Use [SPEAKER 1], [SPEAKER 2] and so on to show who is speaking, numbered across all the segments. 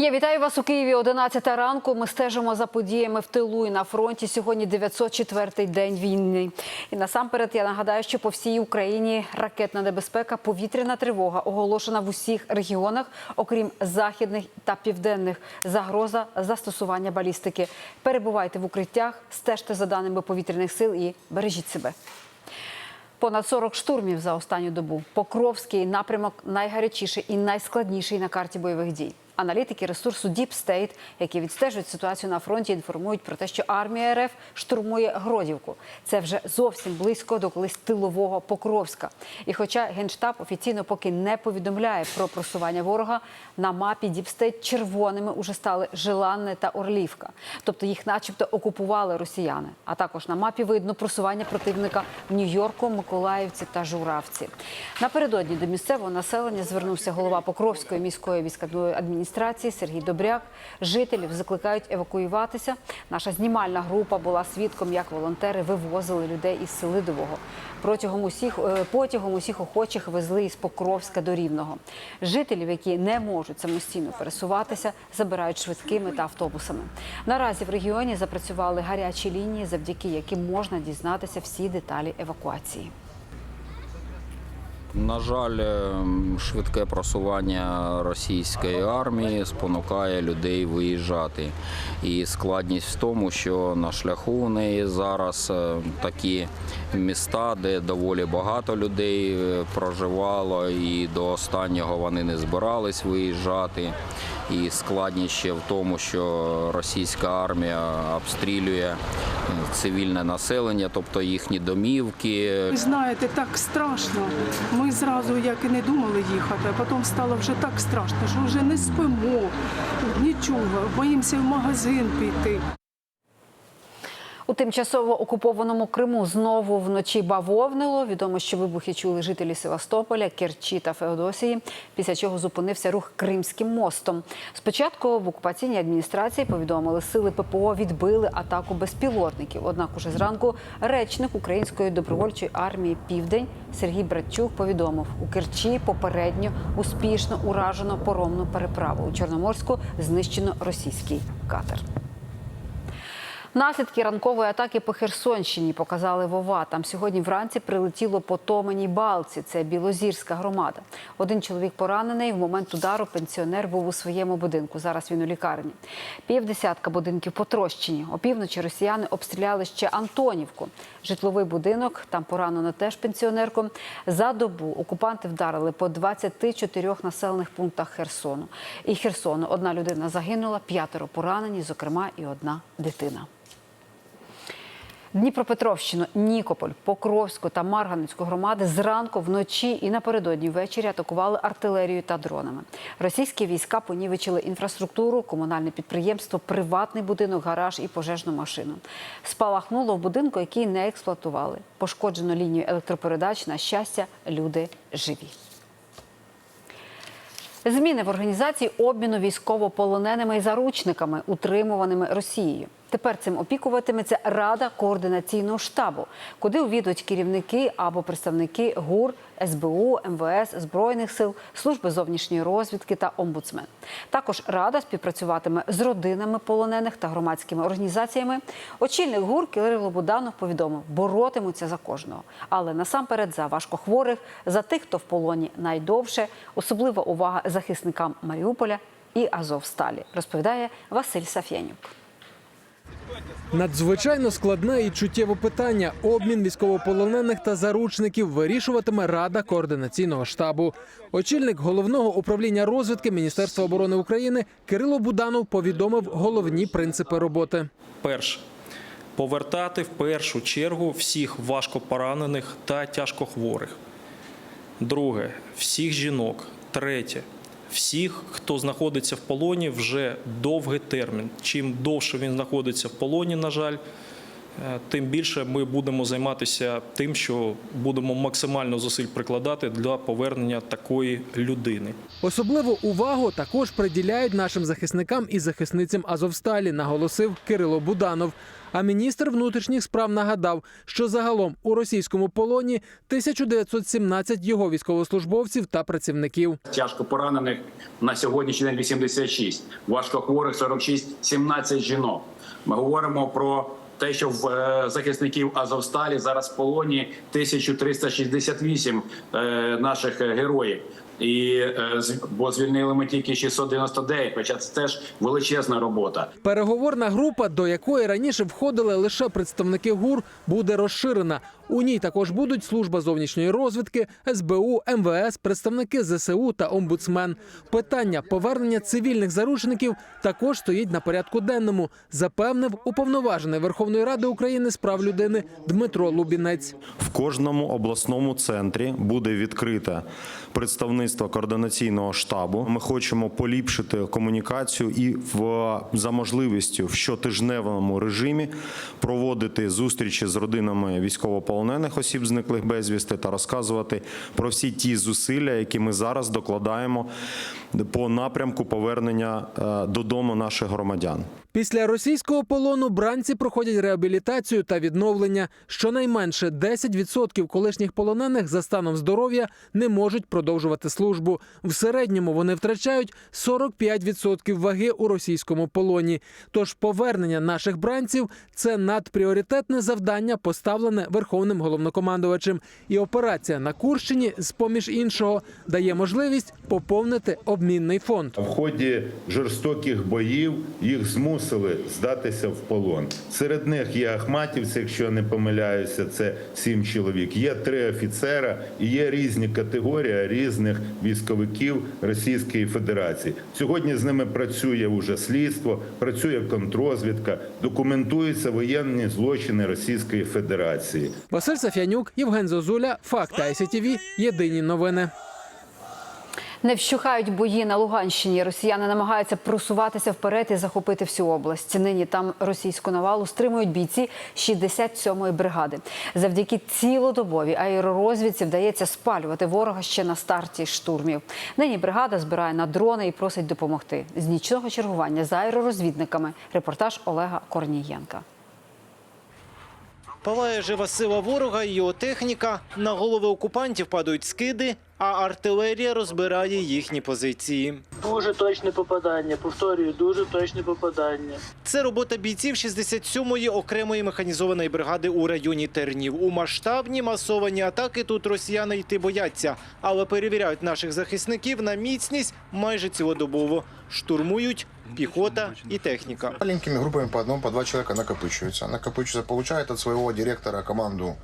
[SPEAKER 1] Я вітаю вас у Києві. 11 ранку. Ми стежимо за подіями в тилу і на фронті. Сьогодні 904-й день війни. І насамперед я нагадаю, що по всій Україні ракетна небезпека, повітряна тривога оголошена в усіх регіонах, окрім західних та південних. Загроза застосування балістики. Перебувайте в укриттях, стежте за даними повітряних сил і бережіть себе. Понад 40 штурмів за останню добу. Покровський напрямок найгарячіший і найскладніший на карті бойових дій. Аналітики ресурсу Deep State, які відстежують ситуацію на фронті, інформують про те, що армія РФ штурмує Гродівку. Це вже зовсім близько до колись тилового Покровська. І хоча генштаб офіційно поки не повідомляє про просування ворога, на мапі Deep State червоними уже стали Желанне та Орлівка. Тобто їх, начебто, окупували росіяни. А також на мапі видно просування противника в Нью-Йорку, Миколаївці та Журавці. Напередодні до місцевого населення звернувся голова Покровської міської військової адміністрації Сергій Добряк. Жителів закликають евакуюватися. Наша знімальна група була свідком, як волонтери вивозили людей із Селидового. Протягом усіх е, потягом усіх охочих везли із Покровська до Рівного. Жителів, які не можуть самостійно пересуватися, забирають швидкими та автобусами. Наразі в регіоні запрацювали гарячі лінії, завдяки яким можна дізнатися всі деталі евакуації.
[SPEAKER 2] На жаль, ем, швидке просування російської армії спонукає людей виїжджати. І складність в тому, що на шляху у неї зараз е, такі міста, де доволі багато людей е, проживало, і до останнього вони не збирались виїжджати. І складність ще в тому, що російська армія обстрілює е, цивільне населення, тобто їхні домівки,
[SPEAKER 3] знаєте, так страшно. Ми зразу як і не думали їхати, а потім стало вже так страшно, що вже не спимо, нічого, боїмося в магазин піти.
[SPEAKER 1] У тимчасово окупованому Криму знову вночі бавовнило. Відомо, що вибухи чули жителі Севастополя, Керчі та Феодосії, після чого зупинився рух Кримським мостом. Спочатку в окупаційній адміністрації повідомили, сили ППО відбили атаку безпілотників. Однак уже зранку речник Української добровольчої армії Південь Сергій Братчук повідомив, у Керчі попередньо успішно уражено поромну переправу. У Чорноморську знищено російський катер. Наслідки ранкової атаки по Херсонщині показали Вова. Там сьогодні вранці прилетіло по Балці. Це Білозірська громада. Один чоловік поранений. В момент удару пенсіонер був у своєму будинку. Зараз він у лікарні. Півдесятка будинків потрощені. Опівночі росіяни обстріляли ще Антонівку. Житловий будинок. Там поранено теж пенсіонерку. За добу окупанти вдарили по 24 населених пунктах Херсону. І Херсону одна людина загинула, п'ятеро поранені, зокрема, і одна дитина. Дніпропетровщину, Нікополь, Покровську та Марганецьку громади зранку, вночі і напередодні ввечері атакували артилерією та дронами. Російські війська понівечили інфраструктуру, комунальне підприємство, приватний будинок, гараж і пожежну машину. Спалахнуло в будинку, який не експлуатували. Пошкоджено лінію електропередач. На щастя, люди живі. Зміни в організації обміну військовополоненими і заручниками, утримуваними Росією. Тепер цим опікуватиметься Рада координаційного штабу, куди увійдуть керівники або представники ГУР, СБУ, МВС, Збройних сил, служби зовнішньої розвідки та омбудсмен. Також рада співпрацюватиме з родинами полонених та громадськими організаціями. Очільник ГУР Кирило Буданов повідомив, боротимуться за кожного, але насамперед за важкохворих, за тих, хто в полоні найдовше. Особлива увага захисникам Маріуполя і Азовсталі, розповідає Василь Саф'янюк.
[SPEAKER 4] Надзвичайно складне і чуттєве питання. Обмін військовополонених та заручників вирішуватиме Рада координаційного штабу. Очільник головного управління розвідки Міністерства оборони України Кирило Буданов повідомив головні принципи роботи.
[SPEAKER 5] Перше. Повертати в першу чергу всіх важкопоранених та тяжкохворих. Друге всіх жінок. Третє всіх, хто знаходиться в полоні вже довгий термін. Чим довше він знаходиться в полоні, на жаль, тим більше ми будемо займатися тим, що будемо максимально зусиль прикладати для повернення такої людини.
[SPEAKER 4] Особливу увагу також приділяють нашим захисникам і захисницям Азовсталі, наголосив Кирило Буданов. А міністр внутрішніх справ нагадав, що загалом у російському полоні 1917 його військовослужбовців та працівників.
[SPEAKER 6] тяжко поранених на сьогоднішній день 86, важкохворих 46, 17 жінок. Ми говоримо про те, що в е, захисників Азовсталі зараз в полоні 1368 е, наших е, героїв. І е, бо звільнили ми тільки 699, хоча це теж величезна робота.
[SPEAKER 4] Переговорна група, до якої раніше входили лише представники ГУР, буде розширена. У ній також будуть служба зовнішньої розвідки, СБУ, МВС, представники ЗСУ та омбудсмен. Питання повернення цивільних заручників також стоїть на порядку денному, запевнив уповноважений Верховної Ради України з прав людини Дмитро Лубінець.
[SPEAKER 7] В кожному обласному центрі буде відкрите представництво координаційного штабу. Ми хочемо поліпшити комунікацію і в за можливістю в щотижневому режимі проводити зустрічі з родинами військовополонених осіб, зниклих безвісти, та розказувати про всі ті зусилля, які ми зараз докладаємо по напрямку повернення е, додому наших громадян.
[SPEAKER 4] Після російського полону бранці проходять реабілітацію та відновлення. Щонайменше 10% колишніх полонених за станом здоров'я не можуть продовжувати службу. В середньому вони втрачають 45% ваги у російському полоні. Тож повернення наших бранців це надпріоритетне завдання, поставлене верховним головнокомандувачем. І операція на Курщині, з поміж іншого, дає можливість поповнити обмінний фонд.
[SPEAKER 8] В ході жорстоких боїв їх змусили здатися в полон. Серед них є ахматівці, якщо я не помиляюся, це сім чоловік. Є три офіцера і є різні категорії різних військовиків Російської Федерації. Сьогодні з ними працює уже слідство, працює контррозвідка, документуються воєнні злочини Російської Федерації.
[SPEAKER 4] Василь Сафянюк, Євген Зозуля, Факти ICTV, Єдині новини.
[SPEAKER 1] Не вщухають бої на Луганщині. Росіяни намагаються просуватися вперед і захопити всю область. Нині там російську навалу стримують бійці 67-ї бригади. Завдяки цілодобовій аеророзвідці вдається спалювати ворога ще на старті штурмів. Нині бригада збирає на дрони і просить допомогти. З нічного чергування з аеророзвідниками. Репортаж Олега Корнієнка.
[SPEAKER 9] Палає жива сила ворога і його техніка. На голови окупантів падають скиди, а артилерія розбирає їхні позиції.
[SPEAKER 10] Дуже точне попадання. Повторюю, дуже точне попадання.
[SPEAKER 9] Це робота бійців 67-ї окремої механізованої бригади у районі Тернів. У масштабні масовані атаки тут росіяни йти бояться, але перевіряють наших захисників на міцність майже цілодобово. Штурмують піхота і техніка.
[SPEAKER 11] Маленькими группами по одному, по два человека накопычиваются. Накопычиваются, получают от своего директора команду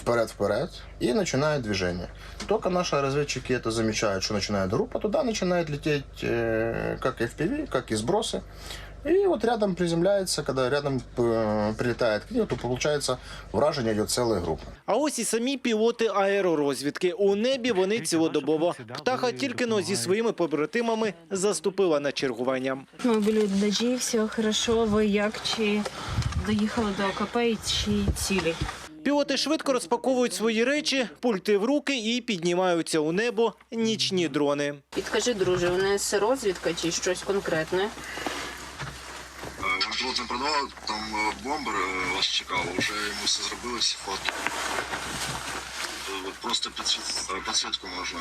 [SPEAKER 11] вперед-вперед и начинают движение. Только наши разведчики это замечают, что начинает группа, туда начинает лететь э, как FPV, как и сбросы. И вот рядом приземляется, когда рядом э, прилетает к ней, то получается вражение идет целая группа.
[SPEAKER 9] А ось і самі пілоти аеророзвідки. У небі вони цілодобово. Птаха тільки но зі своїми побратимами заступила на чергування.
[SPEAKER 12] Ми були дажі, все хорошо. Ви як чи доїхали до ОКП і чи цілі?
[SPEAKER 9] Пілоти швидко розпаковують свої речі, пульти в руки і піднімаються у небо нічні дрони.
[SPEAKER 12] Підкажи, друже, у нас розвідка чи щось конкретне?
[SPEAKER 11] Пілот не продавав, там бомбер вас чекав, вже йому все зробили, всі фото. Просто підсвітку можна.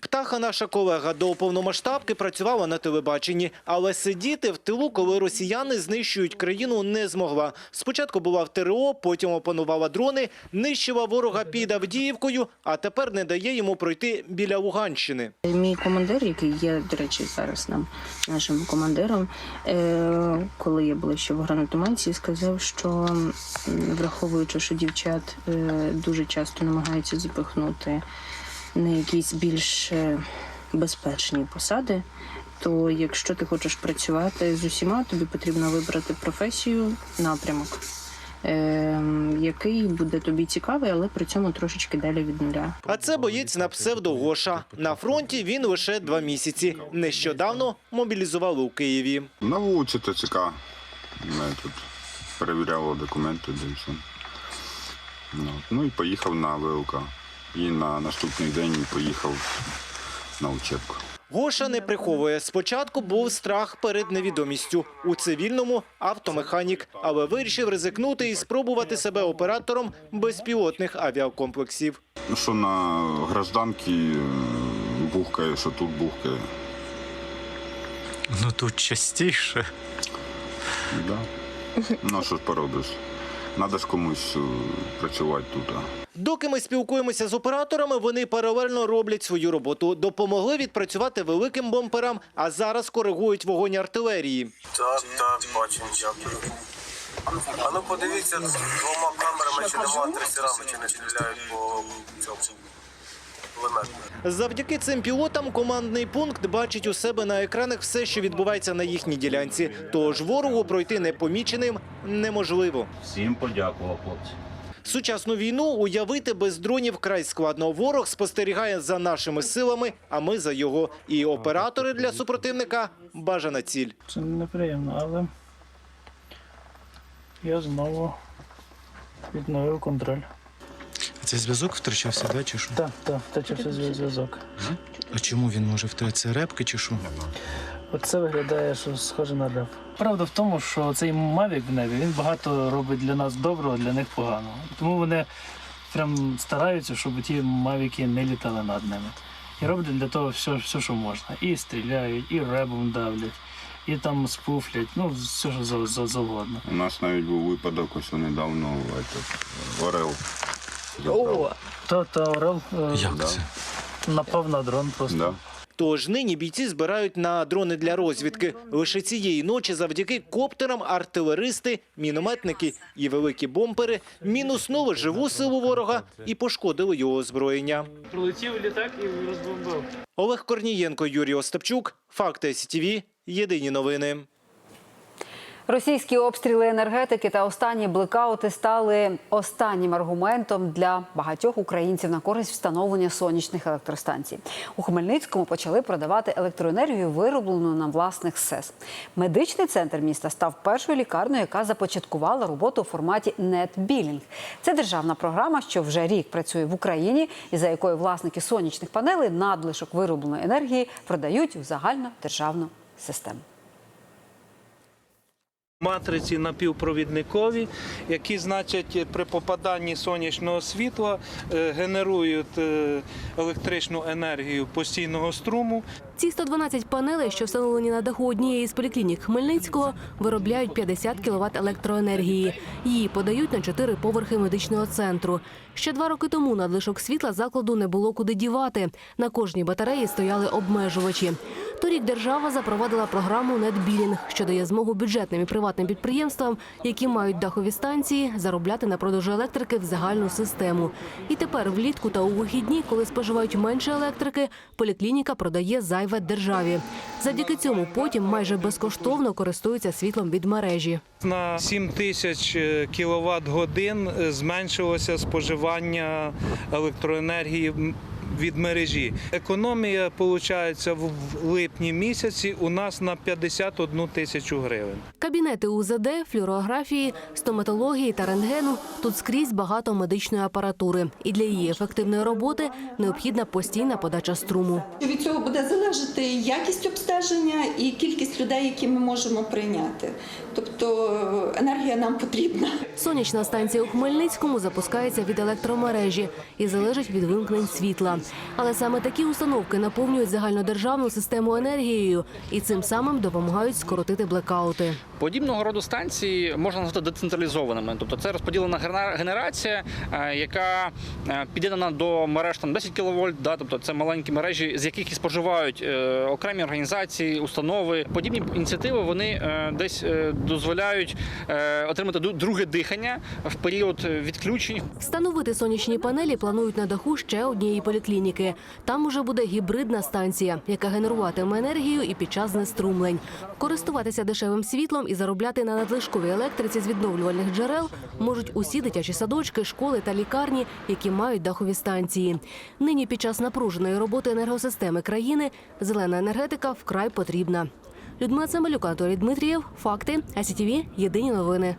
[SPEAKER 9] Птаха, наша колега, до повномасштабки працювала на телебаченні, але сидіти в тилу, коли росіяни знищують країну, не змогла. Спочатку була в ТРО, потім опанувала дрони, нищила ворога під Авдіївкою, а тепер не дає йому пройти біля Луганщини.
[SPEAKER 12] Мій командир, який є, до речі, зараз нам нашим командиром, е, коли я була ще в гранатометі, сказав, що враховуючи, що дівчат е, дуже часто намагаються запихнути на якісь більш е, безпечні посади. То якщо ти хочеш працювати з усіма, тобі потрібно вибрати професію, напрямок, е, який буде тобі цікавий, але при цьому трошечки далі від нуля.
[SPEAKER 9] А це боєць на псевдо Гоша. На фронті він лише два місяці. Нещодавно мобілізували у Києві.
[SPEAKER 11] На вулиці ТЦК. Ми тут
[SPEAKER 13] перевіряло документи. Ну, ну і поїхав на ВЛК. І на наступний день поїхав на учебку.
[SPEAKER 9] Гоша не приховує. Спочатку був страх перед невідомістю. У цивільному автомеханік, але вирішив ризикнути і спробувати себе оператором безпілотних авіакомплексів.
[SPEAKER 13] Ну що на гражданці бухкає, що тут бухкає.
[SPEAKER 14] Ну тут частіше.
[SPEAKER 13] Да. Ну що ж поробиш? Надо ж комусь е, працювати тут.
[SPEAKER 9] Доки ми спілкуємося з операторами, вони паралельно роблять свою роботу. Допомогли відпрацювати великим бомперам, а зараз коригують вогонь артилерії.
[SPEAKER 15] Так, так, бачимо, дякую. А ну подивіться двома камерами, чи нема трасерами, чи не стріляють по цьому
[SPEAKER 9] Завдяки цим пілотам командний пункт бачить у себе на екранах все, що відбувається на їхній ділянці. Тож ворогу пройти непоміченим неможливо.
[SPEAKER 16] Всім подякував, хлопці.
[SPEAKER 9] Сучасну війну уявити без дронів край складно. Ворог спостерігає за нашими силами, а ми за його. І оператори для супротивника бажана ціль.
[SPEAKER 10] Це неприємно, але я знову відновив контроль.
[SPEAKER 14] Це зв'язок втрачався, да, чи що?
[SPEAKER 10] Так, так, втечався зв'я- зв'язок.
[SPEAKER 14] А чому він може втратитися? Репки чи що?
[SPEAKER 10] Оце виглядає, що схоже на реп. Правда в тому, що цей Мавік в небі він багато робить для нас доброго, для них поганого. Тому вони прям стараються, щоб ті мавіки не літали над ними. І роблять для того все, все що можна. І стріляють, і ребом давлять, і там спуфлять, ну все, що за- за- завгодно.
[SPEAKER 13] У нас навіть був випадок, ось недавно этот, Орел. Забрав.
[SPEAKER 10] Та та Орел е,
[SPEAKER 14] Як це?
[SPEAKER 10] напав на дрон просто.
[SPEAKER 13] Да.
[SPEAKER 9] Тож нині бійці збирають на дрони для розвідки. Лише цієї ночі завдяки коптерам артилеристи, мінометники і великі бомпери мінуснули живу силу ворога і пошкодили його озброєння.
[SPEAKER 10] Прилетів літак і розбомбив.
[SPEAKER 9] Олег Корнієнко, Юрій Остапчук. Факти СТВ. Єдині новини.
[SPEAKER 1] Російські обстріли енергетики та останні блекаути стали останнім аргументом для багатьох українців на користь встановлення сонячних електростанцій. У Хмельницькому почали продавати електроенергію, вироблену на власних СЕС. Медичний центр міста став першою лікарнею, яка започаткувала роботу у форматі NetBilling. Це державна програма, що вже рік працює в Україні, і за якою власники сонячних панелей надлишок виробленої енергії продають загальну державну систему.
[SPEAKER 17] Матриці напівпровідникові, які, значить, при попаданні сонячного світла е, генерують е, електричну енергію постійного струму.
[SPEAKER 18] Ці 112 панелей, що встановлені на даху однієї з поліклінік Хмельницького, виробляють 50 кВт електроенергії. Її подають на чотири поверхи медичного центру. Ще два роки тому надлишок світла закладу не було куди дівати. На кожній батареї стояли обмежувачі. Торік держава запровадила програму «Нетбілінг», що дає змогу бюджетним і приватним підприємствам, які мають дахові станції, заробляти на продажу електрики в загальну систему. І тепер влітку та у вихідні, коли споживають менше електрики, поліклініка продає зайве державі. Завдяки цьому потім майже безкоштовно користуються світлом від мережі.
[SPEAKER 17] На 7 тисяч кВт годин е, зменшилося споживання електроенергії від мережі. Економія виходить в липні місяці у нас на 51 тисячу гривень.
[SPEAKER 18] Кабінети УЗД, флюорографії, стоматології та рентгену тут скрізь багато медичної апаратури. І для її ефективної роботи необхідна постійна подача струму.
[SPEAKER 19] Від цього буде залежати якість обстеження і кількість людей, які ми можемо прийняти. Тобто е, енергія нам потрібна.
[SPEAKER 18] Сонячна станція у Хмельницькому запускається від електромережі і залежить від вимкнень світла. Але саме такі установки наповнюють загальнодержавну систему енергією і цим самим допомагають скоротити блекаути.
[SPEAKER 20] Подібного роду станції можна назвати децентралізованими. Тобто це розподілена генерація, е, яка е, під'єднана до мереж там 10 кВт, да, тобто це маленькі мережі, з яких і споживають е, окремі організації, установи. Подібні ініціативи вони десь дозволяють отримати друге дихання в період відключень.
[SPEAKER 18] Встановити сонячні панелі планують на даху ще однієї поліклініки. Там уже буде гібридна станція, яка генеруватиме енергію і під час знеструмлень. Користуватися дешевим світлом і заробляти на надлишковій електриці з відновлювальних джерел можуть усі дитячі садочки, школи та лікарні, які мають дахові станції. Нині під час напруженої роботи енергосистеми країни зелена енергетика вкрай потрібна. Людмила Цимбалюк, Анатолій Дмитрієв. Факти. АСІТІВІ. Єдині новини.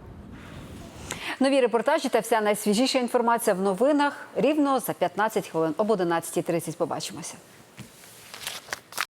[SPEAKER 1] Нові репортажі та вся найсвіжіша інформація в новинах рівно за 15 хвилин об 11.30. Побачимося.